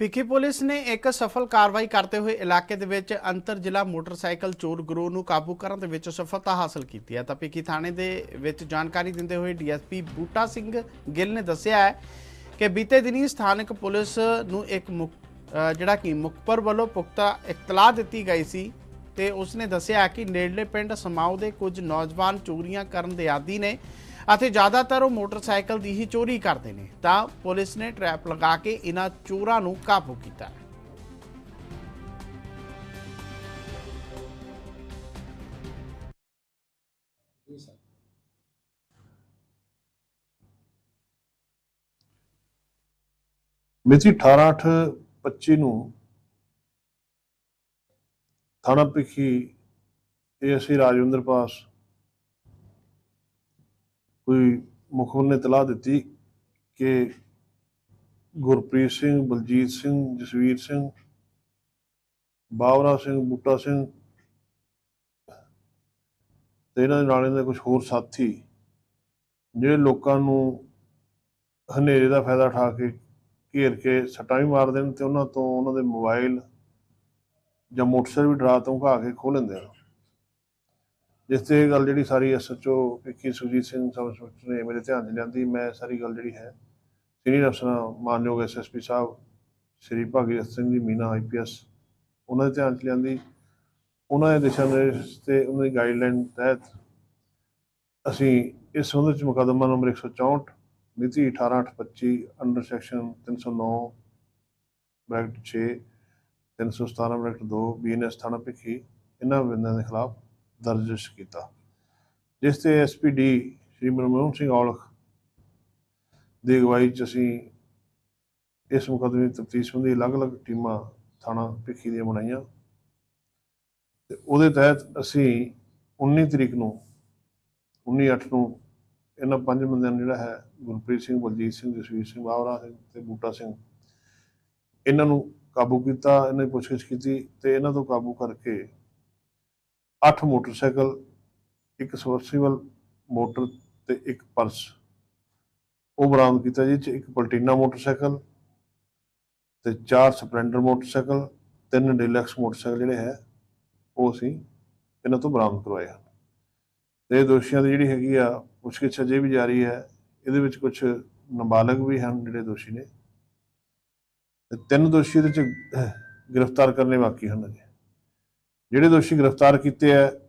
Bhikhi police ਨੇ ਇੱਕ ਸਫਲ ਕਾਰਵਾਈ ਕਰਦੇ ਹੋਏ ਇਲਾਕੇ ਦੇ ਵਿੱਚ ਅੰਤਰ ਜ਼ਿਲ੍ਹਾ ਮੋਟਰਸਾਈਕਲ ਚੋਰ ਗਰੋਹ ਨੂੰ ਕਾਬੂ ਕਰਨ ਦੇ ਵਿੱਚ ਸਫਲਤਾ ਹਾਸਲ ਕੀਤੀ ਹੈ। ਤਾਂ ਭਿੱਖੀ ਥਾਣੇ ਦੇ ਵਿੱਚ ਜਾਣਕਾਰੀ ਦਿੰਦੇ ਹੋਏ ਡੀਐਸਪੀ ਬੂਟਾ ਸਿੰਘ ਗਿੱਲ ਨੇ ਦੱਸਿਆ ਹੈ ਕਿ ਬੀਤੇ ਦਿਨੀ ਸਥਾਨਕ ਪੁਲਿਸ ਨੂੰ ਇੱਕ ਮੁਕ- ਅ, ਜਿਹੜਾ ਕਿ ਮੁਖਬਰ ਵੱਲੋਂ ਪੁਖਤਾ ਇਤਲਾਹ ਦਿੱਤੀ ਗਈ ਸੀ ਤੇ ਉਸਨੇ ਦੱਸਿਆ ਕਿ ਨੇੜਲੇ ਪਿੰਡ ਸਮਾਉ ਦੇ ਕੁਝ ਨੌਜਵਾਨ ਚੋਰੀਆਂ ਕਰਨ ਦੇ ਆਦੀ ਨੇ ਅਤੇ ਜ਼ਿਆਦਾਤਰ ਉਹ ਮੋਟਰਸਾਈਕਲ ਦੀ ਹੀ ਚੋਰੀ ਕਰਦੇ ਨੇ, ਤਾਂ ਪੁਲਿਸ ਨੇ ਟਰੈਪ ਲਗਾ ਕੇ ਇਹਨਾਂ ਚੋਰਾਂ ਨੂੰ ਕਾਬੂ ਕੀਤਾ। ਮਿਤੀ 18/25 ਨੂੰ ਥਾਣਾ ਪਿਖੀ ਇਹ ਰਾਜਵਿੰਦਰ ਪਾਸ ਕੋਈ ਮੁਖਬਰ ਨੇ ਤਲਾਹ ਦਿੱਤੀ ਕਿ ਗੁਰਪ੍ਰੀਤ ਸਿੰਘ, ਬਲਜੀਤ ਸਿੰਘ, ਜਸਵੀਰ ਸਿੰਘ, ਬਾਵਰਾ ਸਿੰਘ, ਬੂਟਾ ਸਿੰਘ ਤੇ ਇਹਨਾਂ ਦੇ ਨਾਲ ਇਹਨਾਂ ਦੇ ਕੁਝ ਹੋਰ ਸਾਥੀ ਜਿਹੜੇ ਲੋਕਾਂ ਨੂੰ ਹਨੇਰੇ ਦਾ ਫਾਇਦਾ ਉਠਾ ਕੇ ਘੇਰ ਕੇ ਸੱਟਾਂ ਵੀ ਮਾਰਦੇ ਨੇ ਤੇ ਉਹਨਾਂ ਤੋਂ ਉਹਨਾਂ ਦੇ ਮੋਬਾਈਲ ਜਾਂ ਮੋਟਰਸਾਈਕਲ ਵੀ ਡਰਾ ਤੋਂ ਘਾ ਕੇ ਖੋਹ ਲੈਂਦੇ ਆ। ਜਿਸ ਤੇ ਗੱਲ ਜਿਹੜੀ ਸਾਰੀ SHO Vicky Sujit Singh sub inspector ਨੇ ਮੇਰੇ ਧਿਆਨ 'ਚ ਲਿਆਂਦੀ, ਮੈਂ ਸਾਰੀ ਗੱਲ ਜਿਹੜੀ ਹੈ ਸੀਨੀਅਰ ਅਫਸਰਾਂ, ਮਾਨਯੋਗ ਐਸਐਸਪੀ ਸਾਹਿਬ, ਸ਼੍ਰੀ ਭਾਗੀਰਥ ਸਿੰਘ ਜੀ, ਮੀਨਾ ਆਈਪੀਐਸ ਉਹਨਾਂ ਦੇ ਧਿਆਨ 'ਚ ਲਿਆਂਦੀ। ਉਹਨਾਂ ਦੇ ਦਿਸ਼ਾ ਨਿਰਦੇਸ਼ ਤੇ ਉਹਨਾਂ ਦੀ ਗਾਈਡਲਾਈਨ ਤਹਿਤ ਅਸੀਂ ਇਸ ਸੰਬੰਧ 'ਚ ਮੁਕੱਦਮਾ ਨੰਬਰ 164 ਮਿਤੀ 18/8/25 under section 309 bracket 6 317 bracket 2 BNS ਥਾਣਾ ਭਿੱਖੀ, ਇਹਨਾਂ ਬੰਦਿਆਂ ਦੇ ਖਿਲਾਫ ਦਰਜ ਕੀਤਾ। ਜਿਸ ਤੇ ਐਸਪੀਡੀ ਸ਼੍ਰੀ ਮਨਮੋਹਨ ਸਿੰਘ ਔਲਖ ਦੀ ਅਗਵਾਈ ਚ ਅਸੀਂ ਇਸ ਮੁਕੱਦਮੇ ਦੀ ਤਫਤੀਸ਼ ਸੰਬੰਧੀ ਅਲੱਗ-ਅਲੱਗ ਟੀਮਾਂ ਥਾਣਾ ਭਿੱਖੀ ਦੀਆਂ ਬਣਾਈਆਂ। ਤੇ ਉਹਦੇ ਤਹਿਤ ਅਸੀਂ 19 ਤਰੀਕ ਨੂੰ 19/8 ਨੂੰ ਇਹਨਾਂ ਪੰਜ ਬੰਦਿਆਂ ਨੂੰ ਜਿਹੜਾ ਹੈ ਗੁਰਪ੍ਰੀਤ ਸਿੰਘ, ਬਲਜੀਤ ਸਿੰਘ, ਜਸਵੀਰ ਸਿੰਘ ਬਾਵਰਾ ਸਿੰਘ ਤੇ ਬੂਟਾ ਸਿੰਘ, ਇਹਨਾਂ ਨੂੰ ਕਾਬੂ ਕੀਤਾ, ਇਹਨਾਂ ਦੀ ਪੁੱਛਗਿੱਛ ਕੀਤੀ ਤੇ ਇਹਨਾਂ ਤੋਂ ਕਾਬੂ ਕਰਕੇ ਅੱਠ ਮੋਟਰਸਾਈਕਲ, ਇੱਕ ਸਬਮਰਸੀਬਲ ਮੋਟਰ ਤੇ ਇੱਕ ਪਰਸ। ਉਹ ਬਰਾਮਦ ਕੀਤਾ ਜੀ, ਚ ਇੱਕ ਪਲਟੀਨਾ ਮੋਟਰਸਾਈਕਲ ਤੇ ਚਾਰ ਸਪਲੈਂਡਰ ਮੋਟਰਸਾਈਕਲ, ਤਿੰਨ ਡੀਲਕਸ ਮੋਟਰਸਾਈਕਲ ਜਿਹੜੇ ਹੈ, ਉਹ ਅਸੀਂ ਇਹਨਾਂ ਤੋਂ ਬਰਾਮਦ ਕਰਵਾਏ ਹਨ। ਤੇ ਦੋਸ਼ੀਆਂ ਦੀ ਜਿਹੜੀ ਹੈਗੀ ਆ ਪੁੱਛਗਿੱਛ ਅਜੇ ਵੀ ਜਾਰੀ ਹੈ। ਇਹਦੇ ਵਿੱਚ ਕੁਝ ਨਾਬਾਲਗ ਵੀ ਹਨ ਜਿਹੜੇ ਦੋਸ਼ੀ ਨੇ। ਤਿੰਨ ਦੋਸ਼ੀ ਇਹਦੇ ਚ ਗ੍ਰਿਫਤਾਰ ਕਰਨੇ ਬਾਕੀ ਹਨ ਅਜੇ। ਜਿਹੜੇ ਦੋਸ਼ੀ ਗ੍ਰਿਫਤਾਰ ਕੀਤੇ ਆ